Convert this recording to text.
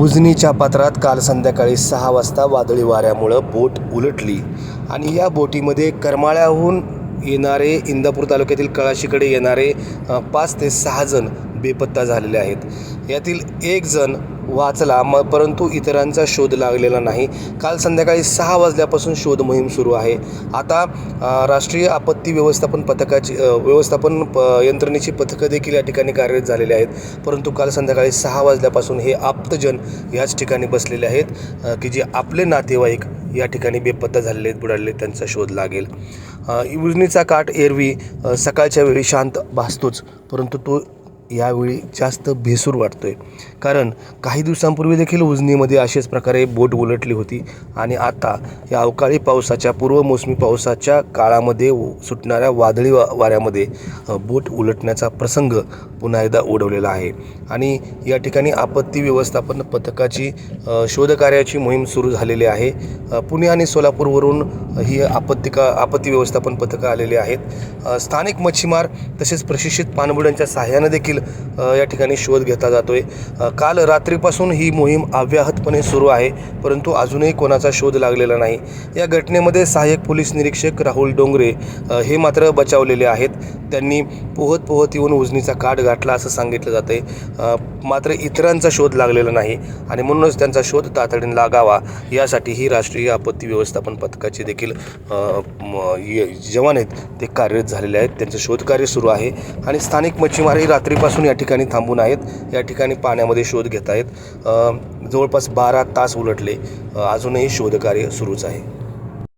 उजनीच्या पात्रात काल संध्याकाळी सहा वाजता वादळी वाऱ्यामुळं बोट उलटली. आणि या बोटीमध्ये करमाळ्याहून येणारे इंदापूर तालुक्यातील कळाशीकडे येणारे पाच ते सहा जण बेपत्ता झालेले आहेत. यातील एक जण वाचला म परंतु इतरांचा शोध लागलेला नाही. काल संध्याकाळी सहा वाजल्यापासून शोध मोहीम सुरू आहे. आता राष्ट्रीय आपत्ती व्यवस्थापन पथकाची व्यवस्थापन प यंत्रणेची पथकं देखील या ठिकाणी कार्यरत झालेली आहेत. परंतु काल संध्याकाळी सहा वाजल्यापासून हे आप्तजन याच ठिकाणी बसलेले आहेत की जे आपले नातेवाईक या ठिकाणी बेपत्ता झालेले आहेत बुडालेले त्यांचा शोध लागेल. उजनीचा काठ एरवी सकाळच्या वेळी शांत भासतोच परंतु तो यावेळी जास्त भेसूर वाटतो आहे कारण काही दिवसांपूर्वी देखील उजनीमध्ये अशाच प्रकारे बोट उलटली होती. आणि आता या अवकाळी पावसाच्या पूर्व मोसमी पावसाच्या काळामध्ये सुटणाऱ्या वादळी वा वाऱ्यामध्ये बोट उलटण्याचा प्रसंग पुन्हा एकदा ओढवलेला आहे. आणि या ठिकाणी आपत्ती व्यवस्थापन पथकाची शोधकार्याची मोहीम सुरू झालेली आहे. पुणे आणि सोलापूरवरून ही आपत्ती का आपत्ती व्यवस्थापन पथकं आलेली आहेत. स्थानिक मच्छीमार तसेच प्रशिक्षित पाणबुड्यांच्या सहाय्यानं देखील या ठिकाणी शोध घेतला जातो आहे काल रात्रीपासून ही मोहीम अव्याहतपणे सुरू आहे परंतु अजूनही कोणाचा शोध लागलेला नाही. या घटनेमध्ये सहाय्यक पोलीस निरीक्षक राहुल डोंगरे हे मात्र बचावलेले आहेत. त्यांनी पोहत पोहत येऊन उजनीचा काठ गाठला असं सांगितलं जातं आहे मात्र इतरांचा शोध लागलेला नाही आणि म्हणूनच त्यांचा शोध तातडीने लागावा यासाठी ही राष्ट्रीय आपत्ती व्यवस्थापन पथकाचे देखील जवान आहेत ते कार्यरत झालेले आहेत. त्यांचं शोधकार्य सुरू आहे आणि स्थानिक मच्छीमारही रात्रीपासून या ठिकाणी थांबून आहेत. या ठिकाणी पाण्यामध्ये शोध घेत आहेत. जवळपास बारा तास उलटले. अजूनही शोधकार्य सुरूच आहे.